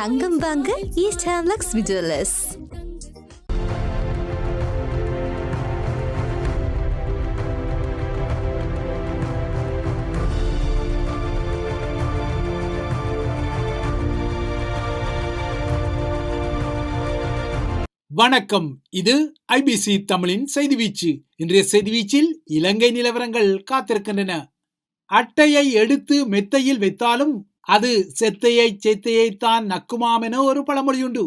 தங்கம் வாங்க ஈஸ்ட் ஹேம்லக்ஸ் விஜுவலர்ஸ் வணக்கம். இது ஐபிசி தமிழின் செய்தி வீச்சு. இன்றைய செய்தி வீச்சில் இலங்கை நிலவரங்கள் காத்திருக்கின்றன. அட்டையை எடுத்து மெத்தையில் வைத்தாலும் அது செத்தையை செத்தையைத்தான் நக்குமாம் என ஒரு பழமொழியுண்டு.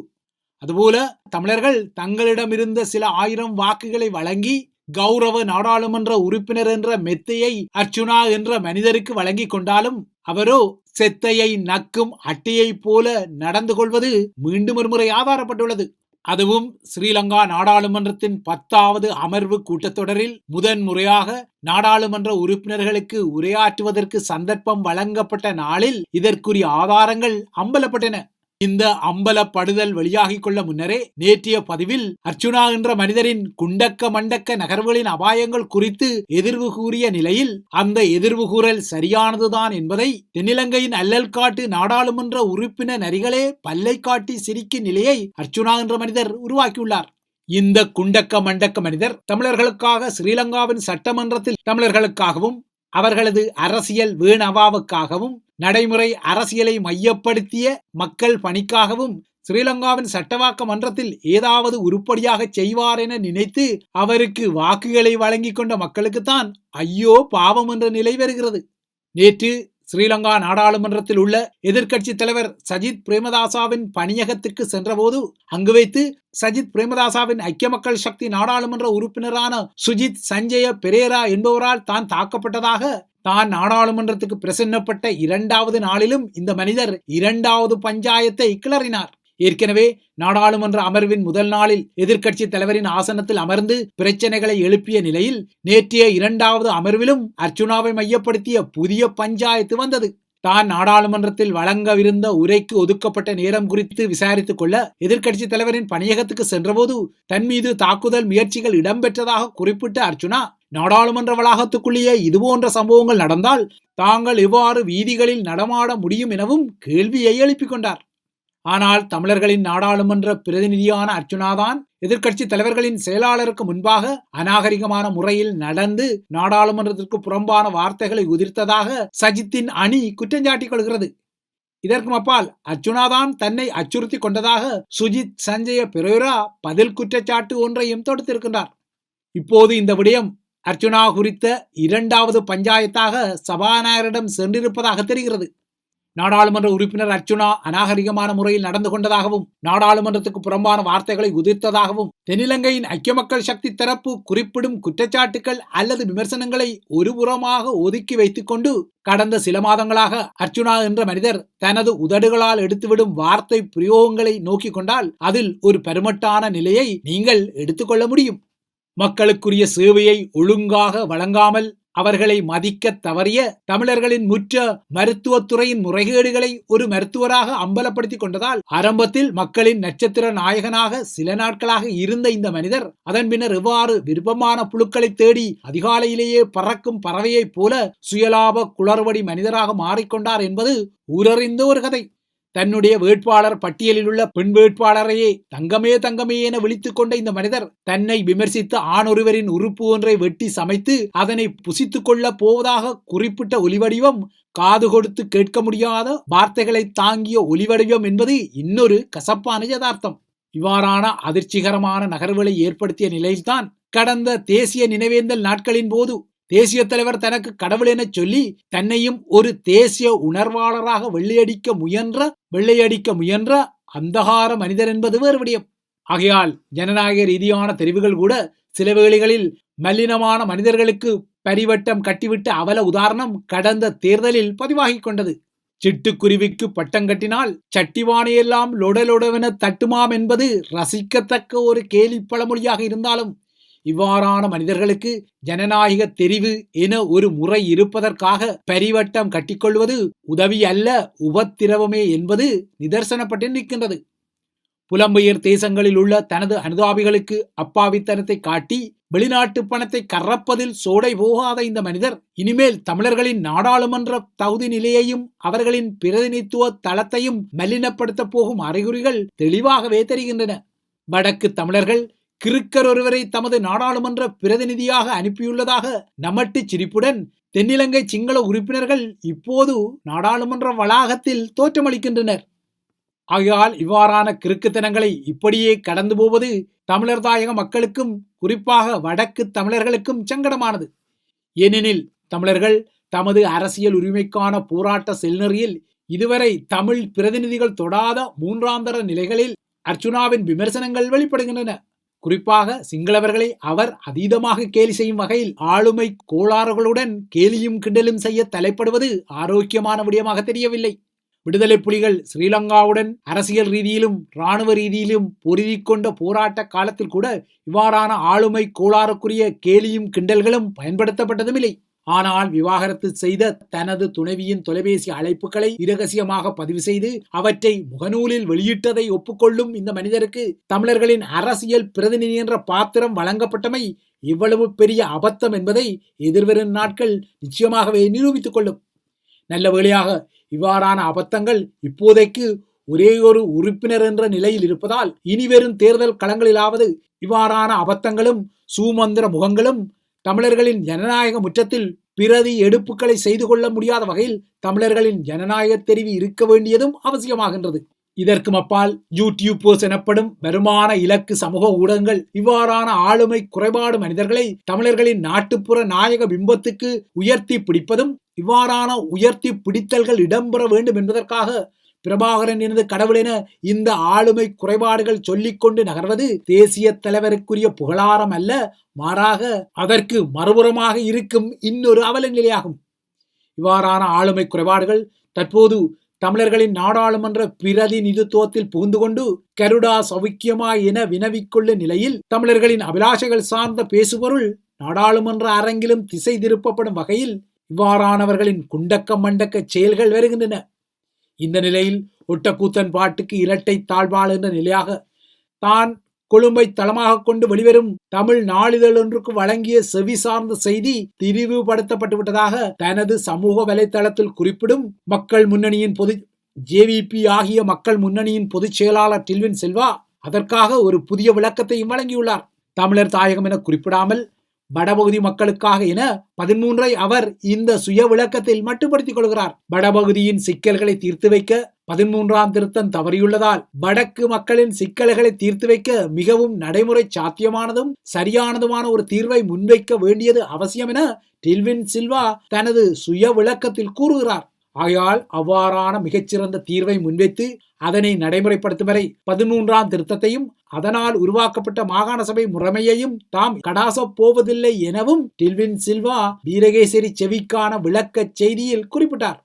அதுபோல தமிழர்கள் தங்களிடமிருந்த சில ஆயிரம் வாக்குகளை வழங்கி கௌரவ நாடாளுமன்ற உறுப்பினர் என்ற மெத்தையை அர்ச்சுனா என்ற மனிதருக்கு வழங்கி கொண்டாலும் அவரோ செத்தையை நக்கும் அட்டையைப் போல நடந்து கொள்வது மீண்டும் ஒருமுறை ஆதாரப்பட்டுள்ளது. அதுவும் ஸ்ரீலங்கா நாடாளுமன்றத்தின் பத்தாவது அமர்வு கூட்டத்தொடரில் முதன் முறையாக நாடாளுமன்ற உறுப்பினர்களுக்கு உரையாற்றுவதற்கு சந்தர்ப்பம் வழங்கப்பட்ட நாளில் இதற்குரிய ஆதாரங்கள் அம்பலப்பட்டன. இந்த அம்பலப்படுதல் வெளியாகிக் கொள்ள முன்னரே நேற்றைய பதிவில் அர்ச்சுனா என்ற மனிதரின் குண்டக்க மண்டக்க நகர்வுகளின் அபாயங்கள் குறித்து எதிர்வு கூறிய நிலையில் அந்த எதிர்வு கூறல் சரியானதுதான் என்பதை தென்னிலங்கையின் அல்லல் காட்டு நாடாளுமன்ற உறுப்பினர் நரிகளே பல்லை காட்டி சிரிக்கும் நிலையை அர்ச்சுனா என்ற மனிதர் உருவாக்கியுள்ளார். இந்த குண்டக்க மண்டக்க மனிதர் தமிழர்களுக்காக ஸ்ரீலங்காவின் சட்டமன்றத்தில் தமிழர்களுக்காகவும் அவர்களது அரசியல் வீணவாவுக்காகவும் நடைமுறை அரசியலை மையப்படுத்திய மக்கள் பணிக்காகவும் ஸ்ரீலங்காவின் சட்டவாக்க மன்றத்தில் ஏதாவது உருப்படியாக செய்வார் என நினைத்து அவருக்கு வாக்குகளை வழங்கி கொண்ட மக்களுக்குத்தான் ஐயோ பாவம் என்ற நிலை வருகிறது. நேற்று ஸ்ரீலங்கா நாடாளுமன்றத்தில் உள்ள எதிர்க்கட்சி தலைவர் சஜித் பிரேமதாசாவின் பணியகத்துக்கு சென்றபோது அங்கு வைத்து சஜித் பிரேமதாசாவின் ஐக்கிய மக்கள் சக்தி நாடாளுமன்ற உறுப்பினரான சுஜித் சஞ்சய பெரேரா என்பவரால் தான் தாக்கப்பட்டதாக தான் நாடாளுமன்றத்துக்கு பிரசன்னப்பட்ட இரண்டாவது நாளிலும் இந்த மனிதர் இரண்டாவது பஞ்சாயத்தை கிளறினார். ஏற்கனவே நாடாளுமன்ற அமர்வின் முதல் நாளில் எதிர்க்கட்சி தலைவரின் ஆசனத்தில் அமர்ந்து பிரச்சனைகளை எழுப்பிய நிலையில் நேற்றைய இரண்டாவது அமர்விலும் அர்ச்சுனாவை மையப்படுத்திய புதிய பஞ்சாயத்து வந்தது. தான் நாடாளுமன்றத்தில் வழங்கவிருந்த உரைக்கு ஒதுக்கப்பட்ட நேரம் குறித்து விசாரித்துக் கொள்ள எதிர்க்கட்சி தலைவரின் பணியகத்துக்கு சென்றபோது தன் மீது தாக்குதல் முயற்சிகள் இடம்பெற்றதாக குறிப்பிட்ட அர்ச்சுனா நாடாளுமன்ற வளாகத்துக்குள்ளேயே இதுபோன்ற சம்பவங்கள் நடந்தால் தாங்கள் எவ்வாறு வீதிகளில் நடமாட முடியும் எனவும் கேள்வியை எழுப்பிக் கொண்டார். ஆனால் தமிழர்களின் நாடாளுமன்ற பிரதிநிதியான அர்ச்சுனாதான் எதிர்க்கட்சி தலைவர்களின் செயலாளருக்கு முன்பாக அநாகரிகமான முறையில் நடந்து நாடாளுமன்றத்திற்கு புறம்பான வார்த்தைகளை உதிர்த்ததாக சஜித்தின் அணி குற்றஞ்சாட்டிக் கொள்கிறது. இதற்கும் அப்பால் அர்ச்சுனாதான் தன்னை அச்சுறுத்தி கொண்டதாக சுஜித் சஞ்சய பெரோரா பதில் குற்றச்சாட்டு ஒன்றையும் தொடுத்திருக்கின்றார். இப்போது இந்த விடயம் அர்ச்சுனா குறித்த இரண்டாவது பஞ்சாயத்தாக சபாநாயகரிடம் சென்றிருப்பதாக தெரிகிறது. நாடாளுமன்ற உறுப்பினர் அர்ச்சுனா அநாகரிகமான முறையில் நடந்து கொண்டதாகவும் நாடாளுமன்றத்துக்கு புறம்பான வார்த்தைகளை உதிர்த்ததாகவும் தென்னிலங்கையின் ஐக்கிய மக்கள் சக்தி தரப்பு குறிப்பிடும் குற்றச்சாட்டுகள் அல்லது விமர்சனங்களை ஒருபுறமாக ஒதுக்கி வைத்துக் கொண்டு கடந்த சில மாதங்களாக அர்ச்சுனா என்ற மனிதர் தனது உதடுகளால் எடுத்துவிடும் வார்த்தை பிரயோகங்களை நோக்கி கொண்டால் அதில் ஒரு பெருமட்டான நிலையை நீங்கள் எடுத்துக்கொள்ள முடியும். மக்களுக்குரிய சேவையை ஒழுங்காக வழங்காமல் அவர்களை மதிக்க தவறிய தமிழர்களின் முற்ற மருத்துவத்துறையின் முறைகேடுகளை ஒரு மருத்துவராக அம்பலப்படுத்திக் கொண்டதால் ஆரம்பத்தில் மக்களின் நட்சத்திர நாயகனாக சில நாட்களாக இருந்த இந்த மனிதர் அதன் பின்னர் எவ்வாறு விருப்பமான புழுக்களை தேடி அதிகாலையிலேயே பறக்கும் பறவையைப் போல சுயலாப குளறுபடி மனிதராக மாறிக்கொண்டார் என்பது ஊரறிந்த ஒரு கதை. தன்னுடைய வேட்பாளர் பட்டியலில் உள்ள பெண் வேட்பாளரையே தங்கமே தங்கமே என விழித்துக் கொண்ட இந்த மனிதர் தன்னை விமர்சித்து ஆணொருவரின் உறுப்பு ஒன்றை வெட்டி சமைத்து அதனை புசித்துக் கொள்ள போவதாக குறிப்பிட்ட ஒலிவடிவம் காது கொடுத்து கேட்க முடியாத வார்த்தைகளை தாங்கிய ஒலிவடிவம் என்பது இன்னொரு கசப்பான யதார்த்தம். இவ்வாறான அதிர்ச்சிகரமான நகர்வுகளை ஏற்படுத்திய நிலையில்தான் கடந்த தேசிய நினைவேந்தல் நாட்களின் போது தேசிய தலைவர் தனக்கு கடவுள் என சொல்லி தன்னையும் ஒரு தேசிய உணர்வாளராக வெள்ளையடிக்க முயன்ற வெள்ளையடிக்க முயன்ற அந்தகார மனிதர் என்பது வேறு விடயம். ஆகையால் ஜனநாயக ரீதியான தெரிவுகள் கூட சில வேளைகளில் மல்லினமான மனிதர்களுக்கு பரிவட்டம் கட்டிவிட்ட அவல உதாரணம் கடந்த தேர்தலில் பதிவாகிக் கொண்டது. சிட்டுக்குருவிக்கு பட்டம் கட்டினால் சட்டிவானையெல்லாம் லொடலொடவென தட்டுமாம் என்பது ரசிக்கத்தக்க ஒரு கேலி பழமொழியாக இருந்தாலும் இவ்வாறான மனிதர்களுக்கு ஜனநாயக தெரிவு என ஒரு முறை இருப்பதற்காக பரிவட்டம் கட்டிக்கொள்வது உதவி அல்ல உபத்திரவமே என்பது நிதர்சனப்பட்டு நிற்கின்றது. புலம்பெயர் தேசங்களில் உள்ள தனது அனுதாபிகளுக்கு அப்பாவித்தனத்தை காட்டி வெளிநாட்டு பணத்தை கறப்பதில் சோடை போகாத இந்த மனிதர் இனிமேல் தமிழர்களின் நாடாளுமன்ற தகுதி நிலையையும் அவர்களின் பிரதிநிதித்துவ தளத்தையும் மலினப்படுத்தப் போகும் அறிகுறிகள் தெளிவாகவே தெரிகின்றன. வடக்கு தமிழர்கள் கிறுக்கர் ஒருவரை தமது நாடாளுமன்ற பிரதிநிதியாக அனுப்பியுள்ளதாக நமட்டு சிரிப்புடன் தென்னிலங்கை சிங்கள உறுப்பினர்கள் இப்போது நாடாளுமன்ற வளாகத்தில் தோற்றமளிக்கின்றனர். ஆகையால் இவ்வாறான கிறுக்குத்தனங்களை இப்படியே கடந்து போவது தமிழர் தாயக மக்களுக்கும் குறிப்பாக வடக்கு தமிழர்களுக்கும் சங்கடமானது. ஏனெனில் தமிழர்கள் தமது அரசியல் உரிமைக்கான போராட்ட செல்நெறியில் இதுவரை தமிழ் பிரதிநிதிகள் தொடாத மூன்றாந்தர நிலைகளில் அர்ச்சுனாவின் விமர்சனங்கள் வெளிப்படுகின்றன. குறிப்பாக சிங்களவர்களை அவர் அதீதமாக கேலி செய்யும் வகையில் ஆளுமை கோளாறுகளுடன் கேலியும் கிண்டலும் செய்ய தலைப்படுவது ஆரோக்கியமான விடயமாக தெரியவில்லை. விடுதலை புலிகள் ஸ்ரீலங்காவுடன் அரசியல் ரீதியிலும் இராணுவ ரீதியிலும் பொருதி கொண்ட போராட்ட காலத்தில் கூட இவ்வாறான ஆளுமை கோளாறுக்குரிய கேலியும் கிண்டல்களும் பயன்படுத்தப்பட்டதும் இல்லை ஆனால் விவாகரத்து செய்த தனது துணைவியின் தொலைபேசி அழைப்புகளை இரகசியமாக பதிவு செய்து அவற்றை முகநூலில் வெளியிட்டதை ஒப்புக்கொள்ளும் இந்த மனிதருக்கு தமிழர்களின் அரசியல் பிரதிநிதி என்ற பாத்திரம் வழங்கப்பட்டமை இவ்வளவு பெரிய அபத்தம் என்பதை எதிர்வரும் நாட்கள் நிச்சயமாகவே நிரூபித்துக் கொள்ளும். நல்ல வேளையாக இவ்வாறான அபத்தங்கள் இப்போதைக்கு ஒரே ஒரு உறுப்பினர் என்ற நிலையில் இருப்பதால் இனிவரும் தேர்தல் களங்களிலாவது இவ்வாறான அபத்தங்களும் சூமந்திர முகங்களும் தமிழர்களின் ஜனநாயக முற்றத்தில் பிரதி எடுப்புகளை செய்து கொள்ள முடியாத வகையில் தமிழர்களின் ஜனநாயக தெரிவு இருக்க வேண்டியதும் அவசியமாகின்றது. இதற்கும் அப்பால் யூடியூபர்ஸ் எனப்படும் வருமான இலக்கு சமூக ஊடகங்கள் இவ்வாறான ஆளுமை குறைபாடு மனிதர்களை தமிழர்களின் நாட்டுப்புற நாயக பிம்பத்துக்கு உயர்த்தி பிடிப்பதும் இவ்வாறான உயர்த்தி பிடித்தல்கள் இடம்பெற வேண்டும் என்பதற்காக பிரபாகரன் எனது கடவுளென இந்த ஆளுமை குறைபாடுகள் சொல்லிக்கொண்டு நகர்வது தேசிய தலைவருக்குரிய புகழாரம் அல்ல மாறாக அதற்கு மறுபுறமாக இருக்கும் இன்னொரு அவல நிலையாகும் இவ்வாறான ஆளுமை குறைபாடுகள் தற்போது தமிழர்களின் நாடாளுமன்ற பிரதிநிதித்துவத்தில் புகுந்து கொண்டு கருடா சௌக்கியமா என வினவிக்கொள்ளும் நிலையில் தமிழர்களின் அபிலாஷைகள் சார்ந்த பேசுபொருள் நாடாளுமன்ற அரங்கிலும் திசை திருப்பப்படும் வகையில் இவ்வாறானவர்களின் குண்டக்க மண்டக்க செயல்கள் வருகின்றன. இந்த நிலையில் ஒட்டக்கூத்தன் பாட்டுக்கு இரட்டை தாழ்வாள் என்ற நிலையாக தான் கொழும்பை தளமாக கொண்டு வெளிவரும் தமிழ் நாளிதழ் ஒன்றுக்கு வழங்கிய செவி சார்ந்த செய்தி திரிவுபடுத்தப்பட்டு விட்டதாக தனது சமூக வலைத்தளத்தில் குறிப்பிடும் மக்கள் முன்னணியின் பொது ஜேவிபி ஆகிய மக்கள் முன்னணியின் பொதுச் செயலாளர் டில்வின் செல்வா அதற்காக ஒரு புதிய விளக்கத்தையும் வழங்கியுள்ளார். தமிழர் தாயகம் என குறிப்பிடாமல் வடபகுதி மக்களுக்காக என பதிமூன்றை அவர் இந்த சுய விளக்கத்தில் மட்டுப்படுத்திக் கொள்கிறார். வடபகுதியின் சிக்கல்களை தீர்த்து வைக்க பதிமூன்றாம் திருத்தம் தவறியுள்ளதால் வடக்கு மக்களின் சிக்கல்களை தீர்த்து வைக்க மிகவும் நடைமுறை சாத்தியமானதும் சரியானதுமான ஒரு தீர்வை முன்வைக்க வேண்டியது அவசியம் என டில்வின் சில்வா தனது சுய விளக்கத்தில் கூறுகிறார். ஆகையால் அவ்வாறான மிகச்சிறந்த தீர்வை முன்வைத்து அதனை நடைமுறைப்படுத்தும் வரை பதிமூன்றாம் திருத்தத்தையும் அதனால் உருவாக்கப்பட்ட மாகாண சபை முறைமையையும் தாம் கடாசப் போவதில்லை எனவும் டில்வின் சில்வா வீரகேசரி செவிக்கான விளக்க செய்தியில் குறிப்பிட்டார்.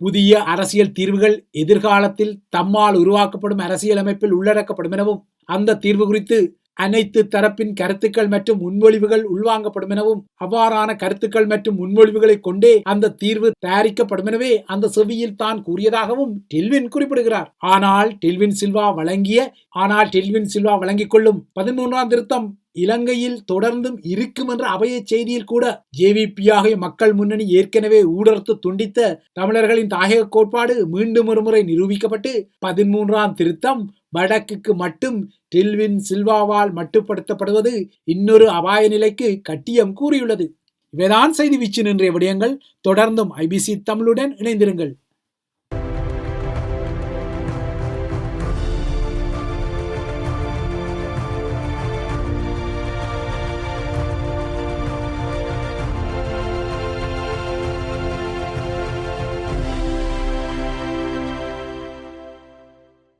புதிய அரசியல் தீர்வுகள் எதிர்காலத்தில் தம்மால் உருவாக்கப்படும் அரசியலமைப்பில் உள்ளடக்கப்படும் எனவும் அந்த தீர்வு குறித்து அனைத்து தரப்பின் கருத்துக்கள் மற்றும் முன்மொழிவுகள் உள்வாங்கப்படும் எனவும் அவ்வாறான கருத்துக்கள் மற்றும் முன்மொழிவுகளை கொண்டே அந்த தீர்வு தயாரிக்கப்படும் எனவே அந்த செவியில் தான் கூறியதாகவும் டெல்வின் குறிப்பிடுகிறார். ஆனால் டெல்வின் சில்வா வழங்கிய ஆனால் டெல்வின் சில்வா வழங்கிக் கொள்ளும் பதிமூன்றாம் திருத்தம் இலங்கையில் தொடர்ந்தும் இருக்கும் என்ற அபய செய்தியில் கூட ஜேவிபியாக மக்கள் முன்னணி ஏற்கனவே ஊடர்த்து துண்டித்த தமிழர்களின் தாயக கோட்பாடு மீண்டும் ஒருமுறை நிரூபிக்கப்பட்டு பதிமூன்றாம் திருத்தம் வடக்குக்கு மட்டும் டில்வின் சில்வாவால் மட்டுப்படுத்தப்படுவது இன்னொரு அபாய நிலைக்கு கட்டியம் கூறியுள்ளது. இவைதான் செய்தி வீச்சு நின்றைய விடயங்கள். தொடர்ந்தும் ஐபிசி தமிழுடன் இணைந்திருங்கள்.